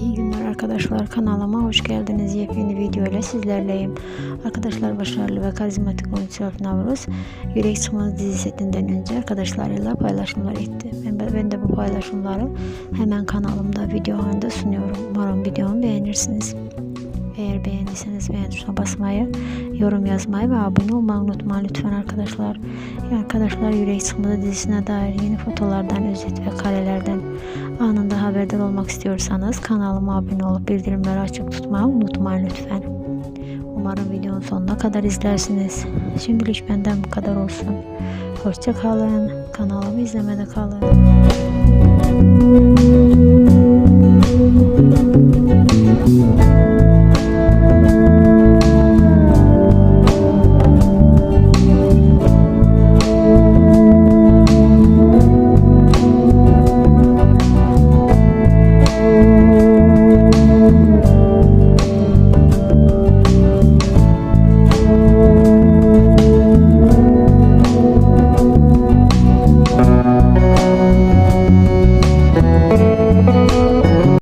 İyi günler arkadaşlar kanalıma hoş geldiniz. Yepyeni video ile sizlerleyim. Arkadaşlar başarılı ve karizmatik oyuncu Alp Navruz Yürek Çıkmaz dizi setinden önce arkadaşlarıyla paylaşımlar etti. Ben, ben de bu paylaşımları hemen kanalımda video halinde sunuyorum. Umarım videomu beğenirsiniz. Eğer beğendiyseniz beğen tuşuna basmayı, yorum yazmayı ve abone olmayı unutmayın lütfen arkadaşlar. Arkadaşlar Yürek Çıkmadı dizisine dair yeni fotolardan, özet ve karelerden haberdar olmak istiyorsanız kanalıma abone olup bildirimleri açık tutmayı unutmayın lütfen. Umarım videonun sonuna kadar izlersiniz. Şimdilik benden bu kadar olsun. Hoşça kalın. Kanalımı izlemede kalın.